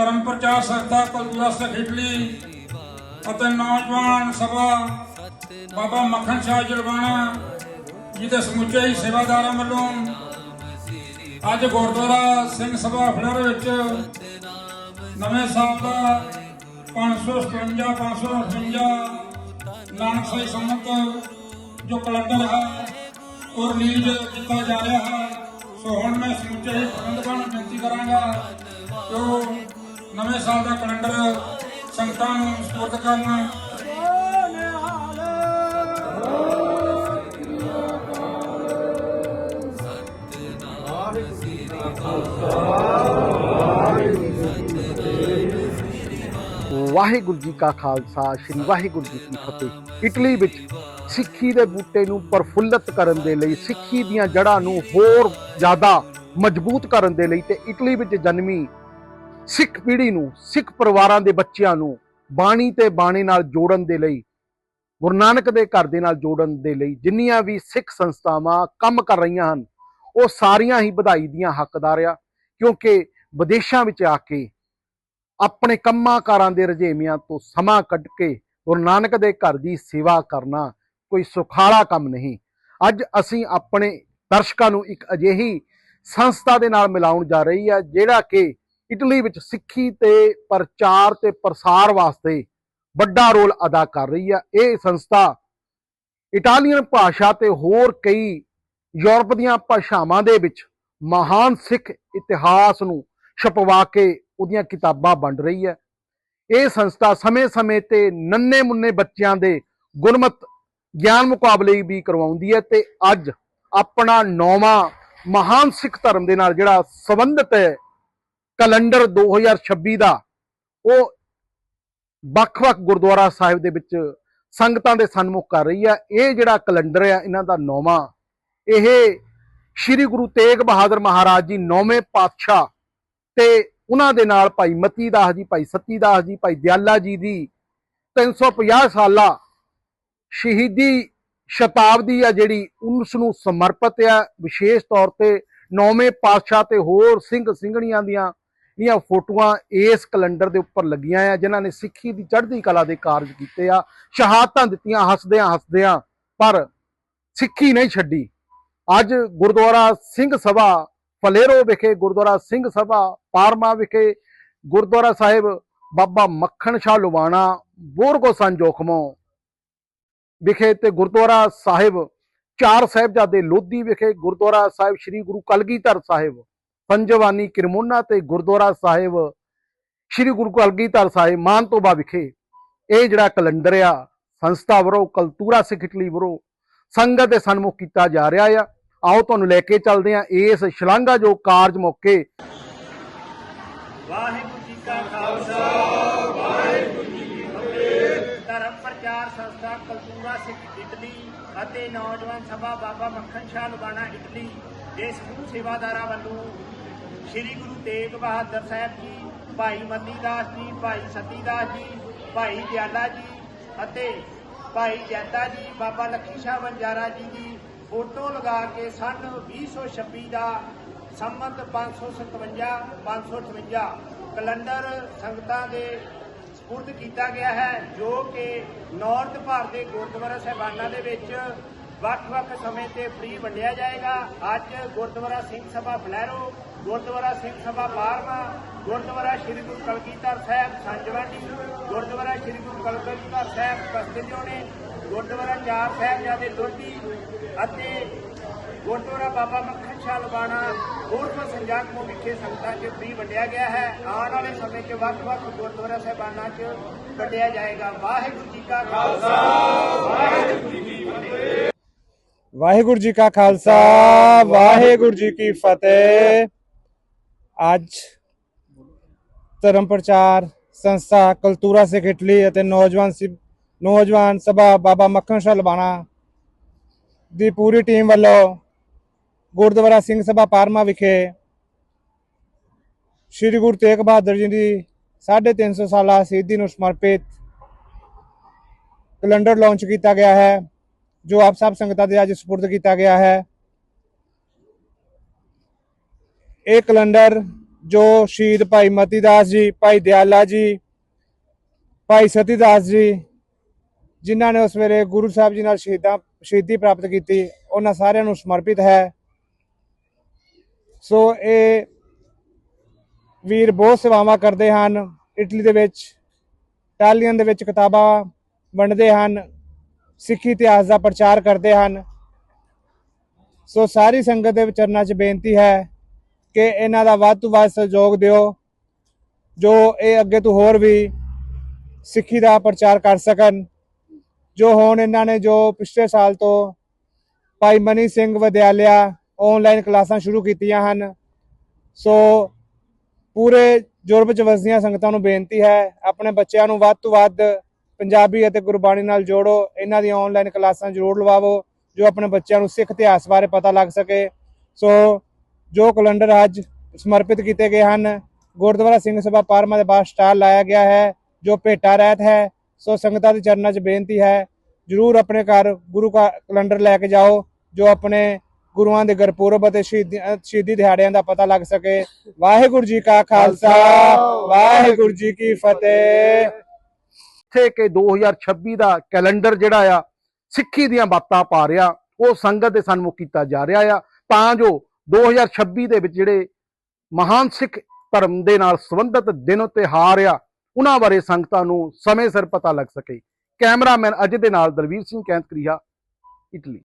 ਧਰਮ ਪ੍ਰਚਾਰ ਸੰਸਥਾ ਕਲੂਰਾ ਸਖੇਟਲੀ ਅਤੇ ਨੌਜਵਾਨ ਸਭਾ ਬਾਬਾ ਮੱਖਣ ਸ਼ਾਹ ਜਲਵਾਣਾ ਜੀ ਦੇ ਸਮੁੱਚੇ ਹੀ ਸੇਵਾਦਾਰਾਂ ਵੱਲੋਂ ਅੱਜ ਗੁਰਦੁਆਰਾ ਸਿੰਘ ਸਭਾ ਫਲਰ ਵਿੱਚ ਨਵੇਂ ਸਾਲ ਦਾ 557 558 ਨਾਨਕ ਸਾਈ ਸੰਮਤ ਜੋ ਕੈਲੰਡਰ ਹੈ, ਉਹ ਰਿਲੀਜ਼ ਕੀਤਾ ਜਾ ਰਿਹਾ ਹੈ। ਸੋ ਹੁਣ ਮੈਂ ਸਮੁੱਚੇ ਹੀ ਪ੍ਰਬੰਧਕਾਂ ਨੂੰ ਬੇਨਤੀ ਕਰਾਂਗਾ ਕਿ ਉਹ ਨਵੇਂ ਸਾਲ ਦਾ ਕੈਲੰਡਰ ਸੰਗਤਾਂ ਨੂੰ ਸਪੁਰਦ ਕਰਨ। ਵਾਹਿਗੁਰੂ ਜੀ ਕਾ ਖਾਲਸਾ, ਸ੍ਰੀ ਵਾਹਿਗੁਰੂ ਜੀ ਕੀ ਫਤਿਹ। ਇਟਲੀ ਵਿੱਚ ਸਿੱਖੀ ਦੇ ਬੂਟੇ ਨੂੰ ਪਰਫੁੱਲਤ ਕਰਨ ਦੇ ਲਈ, ਸਿੱਖੀ ਦੀਆਂ ਜੜ੍ਹਾਂ ਨੂੰ ਹੋਰ ਜ਼ਿਆਦਾ ਮਜ਼ਬੂਤ ਕਰਨ ਦੇ ਲਈ ਤੇ ਇਟਲੀ ਵਿੱਚ ਜਨਮੀ ਸਿੱਖ ਪੀੜ੍ਹੀ ਨੂੰ, ਸਿੱਖ ਪਰਿਵਾਰਾਂ ਦੇ ਬੱਚਿਆਂ ਨੂੰ ਬਾਣੀ ਤੇ ਬਾਣੀ ਨਾਲ ਜੋੜਨ ਦੇ ਲਈ, ਗੁਰੂ ਨਾਨਕ ਦੇ ਘਰ ਦੇ ਨਾਲ ਜੋੜਨ ਦੇ ਲਈ ਜਿੰਨੀਆਂ ਵੀ ਸਿੱਖ ਸੰਸਥਾਵਾਂ ਕੰਮ ਕਰ ਰਹੀਆਂ ਹਨ, ਉਹ ਸਾਰੀਆਂ ਹੀ ਵਧਾਈ ਦੀਆਂ ਹੱਕਦਾਰ ਆ, ਕਿਉਂਕਿ ਵਿਦੇਸ਼ਾਂ ਵਿੱਚ ਆ ਕੇ ਆਪਣੇ ਕੰਮਾਂ ਕਾਰਾਂ ਦੇ ਰੁਝੇਵਿਆਂ ਤੋਂ ਸਮਾਂ ਕੱਢ ਕੇ ਗੁਰੂ ਨਾਨਕ ਦੇ ਘਰ ਦੀ ਸੇਵਾ ਕਰਨਾ ਕੋਈ ਸੁਖਾਲਾ ਕੰਮ ਨਹੀਂ। ਅੱਜ ਅਸੀਂ ਆਪਣੇ ਦਰਸ਼ਕਾਂ ਨੂੰ ਇੱਕ ਅਜਿਹੀ ਸੰਸਥਾ ਦੇ ਨਾਲ ਮਿਲਾਉਣ ਜਾ ਰਹੀ ਹੈ ਜਿਹੜਾ ਕਿ ਇਟਲੀ ਵਿੱਚ ਸਿੱਖੀ ਤੇ ਪ੍ਰਚਾਰ ਤੇ ਪ੍ਰਸਾਰ ਵਾਸਤੇ ਵੱਡਾ ਰੋਲ ਅਦਾ ਕਰ ਰਹੀ ਹੈ ਇਹ ਸੰਸਥਾ ਇਟਾਲੀਅਨ ਭਾਸ਼ਾ ਤੇ ਹੋਰ ਕਈ ਯੂਰਪ ਦੀਆਂ ਭਾਸ਼ਾਵਾਂ ਦੇ ਵਿੱਚ ਮਹਾਨ ਸਿੱਖ ਇਤਿਹਾਸ ਨੂੰ ਛਪਵਾ ਕੇ ਉਹਦੀਆਂ ਕਿਤਾਬਾਂ ਵੰਡ ਰਹੀ ਹੈ ਇਹ ਸੰਸਥਾ ਸਮੇਂ-ਸਮੇਂ ਤੇ ਨੰਨੇ ਮੁੰਨੇ ਬੱਚਿਆਂ ਦੇ ਗੁਰਮਤ ਗਿਆਨ ਮੁਕਾਬਲੇ ਵੀ ਕਰਵਾਉਂਦੀ ਹੈ ਤੇ ਅੱਜ ਆਪਣਾ ਨੌਵਾਂ ਮਹਾਨ ਸਿੱਖ ਧਰਮ ਦੇ ਨਾਲ ਜਿਹੜਾ ਸੰਬੰਧਿਤ ਹੈ ਕੈਲੰਡਰ 2026 ਦਾ ਉਹ ਵੱਖ-ਵੱਖ ਗੁਰਦੁਆਰਾ ਸਾਹਿਬ ਦੇ ਵਿੱਚ ਸੰਗਤਾਂ ਦੇ ਸਨਮੁਖ ਕਰ ਰਹੀ ਹੈ ਇਹ ਜਿਹੜਾ ਕੈਲੰਡਰ ਹੈ ਇਹਨਾਂ ਦਾ ਨੌਵਾਂ, ਇਹ ਸ੍ਰੀ ਗੁਰੂ ਤੇਗ ਬਹਾਦਰ ਮਹਾਰਾਜ ਜੀ ਨੌਵੇਂ ਪਾਤਸ਼ਾਹ ਤੇ ਉਹਨਾਂ ਦੇ ਨਾਲ ਭਾਈ ਮਤੀ ਦਾਸ ਜੀ, ਭਾਈ ਸਤੀ ਦਾਸ ਜੀ, ਭਾਈ ਦਿਆਲਾ ਜੀ ਦੀ 350 ਸਾਲਾ ਸ਼ਹੀਦੀ ਸ਼ਤਾਬਦੀ ਆ ਜਿਹੜੀ ਉਸ ਨੂੰ ਸਮਰਪਿਤ ਆ। ਵਿਸ਼ੇਸ਼ ਤੌਰ ਤੇ ਨੌਵੇਂ ਪਾਤਸ਼ਾਹ ਤੇ ਹੋਰ ਸਿੰਘ ਸਿੰਘਣੀਆਂ ਦੀਆਂ ਇਹ ਫੋਟੋਆਂ ਇਸ ਕੈਲੰਡਰ ਦੇ ਉੱਪਰ ਲੱਗੀਆਂ ਆ, ਜਿਨ੍ਹਾਂ ਨੇ ਸਿੱਖੀ ਦੀ ਚੜ੍ਹਦੀ ਕਲਾ ਦੇ ਕਾਰਜ ਕੀਤੇ ਆ। ਸ਼ਹਾਦਤਾਂ ਦਿੱਤੀਆਂ, ਹੱਸਦਿਆਂ ਹੱਸਦਿਆਂ, ਪਰ ਸਿੱਖੀ ਨਹੀਂ ਛੱਡੀ। ਅੱਜ ਗੁਰਦੁਆਰਾ ਸਿੰਘ ਸਭਾ ਫਲੇਰੋ ਵਿਖੇ, ਗੁਰਦੁਆਰਾ ਸਿੰਘ ਸਭਾ ਪਾਰਮਾ ਵਿਖੇ, ਗੁਰਦੁਆਰਾ ਸਾਹਿਬ ਬਾਬਾ ਮੱਖਣ ਸ਼ਾਹ ਲੁਵਾਣਾ ਬੋਰਗੋ ਸੰ ਜੋਖਮੋ ਵਿਖੇ ਤੇ ਗੁਰਦੁਆਰਾ ਸਾਹਿਬ ਚਾਰ ਸਾਹਿਬਜ਼ਾਦੇ ਲੋਧੀ ਵਿਖੇ, ਗੁਰਦੁਆਰਾ ਸਾਹਿਬ ਸ੍ਰੀ ਗੁਰੂ ਕਲਗੀਧਰ ਸਾਹਿਬ ਪੰਜਵਾਨੀ ਕਿਰਮੋਨਾ ਤੇ ਗੁਰਦੁਆਰਾ ਸਾਹਿਬ, ਸ੍ਰੀ ਗੁਰੂ ਕਲਗੀਧਰ ਸਾਹਿਬ ਮਾਨਤੋਬਾ ਵਿਖੇ। ਇਹ ਜਿਹੜਾ ਕੈਲੰਡਰ ਆ, ਸੰਸਥਾ ਵੱਲੋਂ, ਕਲਤੂਰਾ ਸਿੱਖ ਇਟਲੀ ਵੱਲੋਂ ਸੰਗਤ ਦੇ ਸਨਮੁਖ ਕੀਤਾ ਜਾ ਰਿਹਾ ਆ। ਆਓ ਤੁਹਾਨੂੰ ਲੈ ਕੇ ਚੱਲਦੇ ਆ ਇਸ ਸ਼ਲਾਘਾ ਜੋ ਕਾਰਜ ਮੌਕੇ। ਵਾਹਿਗੁਰੂ ਜੀ ਕਾ ਖਾਲਸਾ, ਵਾਹਿਗੁਰੂ ਜੀ ਕੀ ਫਤਿਹ। ਧਰਮ ਪ੍ਰਚਾਰ ਸੰਸਥਾ ਕਲਤੂਰਾ ਸਿੱਖ ਇਟਲੀ ਅਤੇ ਨੌਜਵਾਨ ਸਭਾ ਬਾਬਾ ਮੱਖਣ ਸ਼ਾਹ ਲੁਬਾਣਾ ਇਟਲੀ ਦੇ ਸਮੂਹ ਸੇਵਾਦਾਰਾਂ ਵੱਲੋਂ ਸ੍ਰੀ ਗੁਰੂ ਤੇਗ ਬਹਾਦਰ ਸਾਹਿਬ ਜੀ, ਭਾਈ ਮਤੀ ਦਾਸ ਜੀ, ਭਾਈ ਸਤੀ ਦਾਸ ਜੀ, ਭਾਈ ਦਿਆਲਾ ਜੀ ਅਤੇ ਭਾਈ ਜੈਦਾ ਜੀ, ਬਾਬਾ ਲੱਖੀ ਸ਼ਾਹ ਵੰਜਾਰਾ ਜੀ ਦੀ ਫੋਟੋ ਲਗਾ ਕੇ ਸਨ 2026 ਦਾ ਸੰਮਤ 557 558 ਕੈਲੰਡਰ ਸੰਗਤਾਂ ਦੇ ਸਪੁਰਦ ਕੀਤਾ ਗਿਆ ਹੈ, ਜੋ ਕਿ ਨਾਰਥ ਭਾਰਤ ਦੇ ਗੁਰਦੁਆਰਾ ਸਾਹਿਬਾਨਾਂ ਦੇ ਵਿੱਚ ਵੱਖ-ਵੱਖ ਸਮੇਂ ਤੇ ਫ੍ਰੀ ਵੰਡਿਆ ਜਾਏਗਾ। ਅੱਜ ਗੁਰਦੁਆਰਾ ਸਿੰਘ ਸਭਾ ਫਲੈਰੋ ਗੁਰਦੁਆਰਾ ਸਿੰਘ ਸਭਾ ਬਾਰਮਾ ਗੁਰਦੁਆਰਾ ਸ੍ਰੀ ਗੁਰੂ ਕਲਗੀਧਰ ਸਾਹਿਬ ਸੰਜਵਾਨੀ ਗੁਰਦੁਆਰਾ ਸ੍ਰੀ ਗੁਰੂ ਕਲਗੀਧਰ ਸਾਹਿਬ ਕਸਤੇ ਗੁਰਦੁਆਰਾ ਚਾਰ ਸਾਹਿਬਜ਼ਾਦੇ ਲੋਧੀ ਅਤੇ ਗੁਰਦੁਆਰਾ ਬਾਬਾ ਮੱਖਣ ਸ਼ਾਹ ਲਵਾਣਾ ਹੋਰ ਤੋਂ ਸੰਜਾਕਮੋ ਵਿਖੇ ਸੰਗਤਾਂ 'ਚ ਫ੍ਰੀ ਵੰਡਿਆ ਗਿਆ ਹੈ। ਆਉਣ ਵਾਲੇ ਸਮੇਂ 'ਚ ਵੱਖ-ਵੱਖ ਗੁਰਦੁਆਰਾ ਸਾਹਿਬਾਨਾਂ 'ਚ ਵੰਡਿਆ ਜਾਏਗਾ। ਵਾਹਿਗੁਰੂ ਜੀ ਕਾ ਖਾਲਸਾ, ਵਾਹਿਗੁਰੂ ਵਾਹਿਗੁਰੂ ਜੀ ਕਾ ਖਾਲਸਾ, ਵਾਹਿਗੁਰੂ ਜੀ ਕੀ ਫਤਿਹ। ਅੱਜ ਧਰਮ ਪ੍ਰਚਾਰ, ਸੰਸਥਾ ਕਲਤੂਰਾ ਸਿੱਖ ਇਟਲੀ ਅਤੇ ਨੌਜਵਾਨ ਸਿ- ਨੌਜਵਾਨ ਸਭਾ ਬਾਬਾ ਮੱਖਣ ਸ਼ਾਹ ਲਬਾਣਾ ਦੀ ਪੂਰੀ ਟੀਮ ਵੱਲੋਂ ਗੁਰਦੁਆਰਾ ਸਿੰਘ ਸਭਾ ਪਾਰਮਾ ਵਿਖੇ ਸ੍ਰੀ ਗੁਰੂ ਤੇਗ ਬਹਾਦਰ ਜੀ ਦੀ 350 ਸਾਲਾ ਸ਼ਹੀਦੀ ਨੂੰ ਸਮਰਪਿਤ ਕੈਲੰਡਰ ਲਾਂਚ ਕੀਤਾ ਗਿਆ ਹੈ। ਜੋ ਆਪ ਸਭ ਸੰਗਤਾਂ ਦੇ ਅੱਜ ਸਪੁਰਦ ਕੀਤਾ ਗਿਆ ਹੈ। ਇਹ ਕੈਲੰਡਰ ਜੋ ਸ਼ਹੀਦ ਭਾਈ ਮਤੀ ਦਾਸ ਜੀ, ਭਾਈ ਦਿਆਲਾ ਜੀ, ਭਾਈ ਸਤੀ ਦਾਸ ਜੀ, ਜਿਨ੍ਹਾਂ ਨੇ ਉਸ ਵੇਲੇ ਗੁਰੂ ਸਾਹਿਬ ਜੀ ਨਾਲ ਸ਼ਹੀਦਾਂ, ਸ਼ਹੀਦੀ ਪ੍ਰਾਪਤ ਕੀਤੀ, ਉਹਨਾਂ ਸਾਰਿਆਂ ਨੂੰ ਸਮਰਪਿਤ ਹੈ। ਸੋ ਇਹ ਵੀਰ ਬਹੁਤ ਸੇਵਾਵਾਂ ਕਰਦੇ ਹਨ। ਇਟਲੀ ਦੇ ਵਿੱਚ, ਇਟਾਲੀਅਨ ਦੇ ਵਿੱਚ ਕਿਤਾਬਾਂ ਵੰਡਦੇ ਹਨ। ਸਿੱਖੀ ਇਤਿਹਾਸ ਦਾ ਪ੍ਰਚਾਰ ਕਰਦੇ ਹਨ। ਸੋ ਸਾਰੀ ਸੰਗਤ ਦੇ ਵਿਚਰਨਾਂ 'ਚ ਬੇਨਤੀ ਹੈ ਕਿ ਇਹਨਾਂ ਦਾ ਵੱਧ ਤੋਂ ਵੱਧ ਸਹਿਯੋਗ ਦਿਓ, ਜੋ ਇਹ ਅੱਗੇ ਤੋਂ ਹੋਰ ਵੀ ਸਿੱਖੀ ਦਾ ਪ੍ਰਚਾਰ ਕਰ ਸਕਣ। ਜੋ ਹੁਣ ਇਹਨਾਂ ਨੇ ਜੋ ਪਿਛਲੇ ਸਾਲ ਤੋਂ ਭਾਈ ਮਨੀ ਸਿੰਘ ਵਿਦਿਆਲਿਆ ਆਨਲਾਈਨ ਕਲਾਸਾਂ ਸ਼ੁਰੂ ਕੀਤੀਆਂ ਹਨ। ਸੋ ਪੂਰੇ ਯੂਰਪ ਚ ਵਸਦੀਆਂ ਸੰਗਤਾਂ ਨੂੰ ਬੇਨਤੀ ਹੈ, ਆਪਣੇ ਬੱਚਿਆਂ ਨੂੰ ਵੱਧ ਤੋਂ ਵੱਧ ਪੰਜਾਬੀ ਅਤੇ ਗੁਰਬਾਣੀ ਨਾਲ ਜੋੜੋ ਇਹਨਾਂ ਦੀਆਂ ਆਨਲਾਈਨ ਕਲਾਸਾਂ ਜ਼ਰੂਰ ਲਵਾਵੋ ਜੋ ਆਪਣੇ ਬੱਚਿਆਂ ਨੂੰ ਸਿੱਖ ਇਤਿਹਾਸ ਬਾਰੇ ਪਤਾ ਲੱਗ ਸਕੇ। ਸੋ ਜੋ ਕੈਲੰਡਰ ਅੱਜ ਸਮਰਪਿਤ ਕੀਤੇ ਗਏ ਹਨ ਗੁਰਦੁਆਰਾ ਸਿੰਘ ਸਭਾ ਪਾਰਮਾ ਦੇ ਬਾਹਰ ਸਟਾਲ ਲਾਇਆ ਗਿਆ ਹੈ ਜੋ ਭੇਟਾ ਰਹਿਤ ਹੈ ਸੋ ਸੰਗਤਾਂ ਦੇ ਚਰਨਾਂ 'ਚ ਬੇਨਤੀ ਹੈ ਜਰੂਰ ਆਪਣੇ ਘਰ ਗੁਰੂ ਕਾ ਕੈਲੰਡਰ ਲੈ ਕੇ ਜਾਓ ਜੋ ਆਪਣੇ ਗੁਰੂਆਂ ਦੇ ਗੁਰਪੁਰਬ ਅਤੇ ਸ਼ਹੀਦੀ ਦਿਹਾੜਿਆਂ ਦਾ ਪਤਾ ਲੱਗ ਸਕੇ। ਵਾਹਿਗੁਰੂ ਜੀ ਕਾ ਖਾਲਸਾ। ਵਾਹਿਗੁਰੂ ਜੀ ਕੀ ਫਤਿਹ। ਜਿੱਥੇ ਕਿ 2026 ਦਾ ਕੈਲੰਡਰ ਜਿਹੜਾ ਆ, ਸਿੱਖੀ ਦੀਆਂ ਬਾਤਾਂ ਪਾ ਰਿਹਾ, ਉਹ ਸੰਗਤ ਦੇ ਸਨਮੁਖ ਕੀਤਾ ਜਾ ਰਿਹਾ ਆ। ਤਾਂ ਜੋ 2026 ਦੇ ਵਿੱਚ ਜਿਹੜੇ ਮਹਾਨ ਸਿੱਖ ਧਰਮ ਦੇ ਨਾਲ ਸੰਬੰਧਿਤ ਦਿਨ ਤਿਉਹਾਰ ਆ, ਉਹਨਾਂ ਬਾਰੇ ਸੰਗਤਾਂ ਨੂੰ ਸਮੇਂ ਸਿਰ ਪਤਾ ਲੱਗ ਸਕੇ। ਕੈਮਰਾਮੈਨ ਅਜੇ ਦੇ ਨਾਲ ਦਲਵੀਰ ਸਿੰਘ ਕੈਂਤਕਰੀਆ, ਇਟਲੀ।